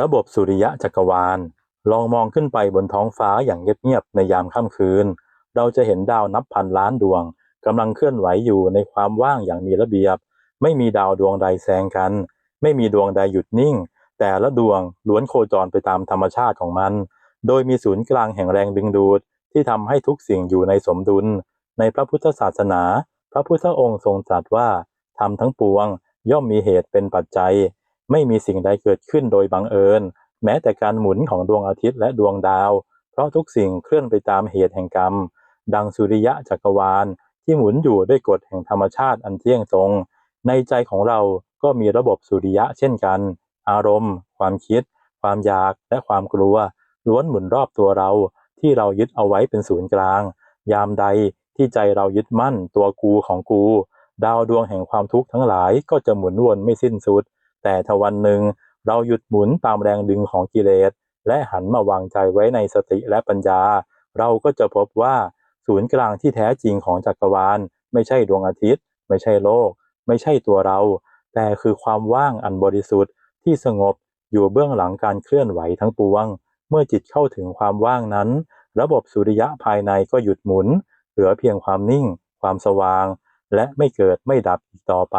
ระบบสุริยะจักรวาล ลองมองขึ้นไปบนท้องฟ้าอย่างเงียบๆในยามค่ำคืน เราจะเห็นดาวนับพันล้านดวงกำลังเคลื่อนไหวอยู่ในความว่างอย่างมีระเบียบ ไม่มีดาวดวงใดแซงกัน ไม่มีดวงใดหยุดนิ่ง แต่ละดวงล้วนโคจรไปตามธรรมชาติของมัน โดยมีศูนย์กลางแห่งแรงดึงดูด ที่ทำให้ทุกสิ่งอยู่ในสมดุล ในพระพุทธศาสนา พระพุทธองค์ทรงตรัสว่าทำทั้งปวง ย่อมมีเหตุเป็นปัจจัย ไม่มีสิ่งใดเกิดขึ้นโดยบังเอิญ แม้แต่การหมุนของดวงอาทิตย์และดวงดาว เพราะทุกสิ่งเคลื่อนไปตามเหตุแห่งกรรม ดังสุริยะจักรวาล ที่หมุนอยู่ด้วยกฎแห่งธรรมชาติอันเที่ยงตรง ในใจของเราก็มีระบบสุริยะเช่นกัน อารมณ์ ความคิด ความอยากและความกลัว ล้วนหมุนรอบตัวเรา ที่เรายึดเอาไว้เป็นศูนย์กลาง ยามใดที่ใจเรายึดมั่นตัวกูของกู ดาวดวงแห่งความทุกข์ทั้งหลายก็จะหมุนวนไม่สิ้นสุด แต่ถ้าวันหนึ่งเราหยุดหมุนตามแรงดึงของกิเลส และหันมาวางใจไว้ในสติและปัญญา เราก็จะพบว่าศูนย์กลางที่แท้จริงของจักรวาล ไม่ใช่ดวงอาทิตย์ ไม่ใช่โลก ไม่ใช่ตัวเรา แต่คือความว่างอันบริสุทธิ์ที่สงบอยู่เบื้องหลังการเคลื่อนไหวทั้งปวง เมื่อจิตเข้าถึงความว่างนั้น ระบบสุริยะภายในก็หยุดหมุน เหลือเพียงความนิ่ง ความสว่าง และไม่เกิดไม่ดับอีกต่อไป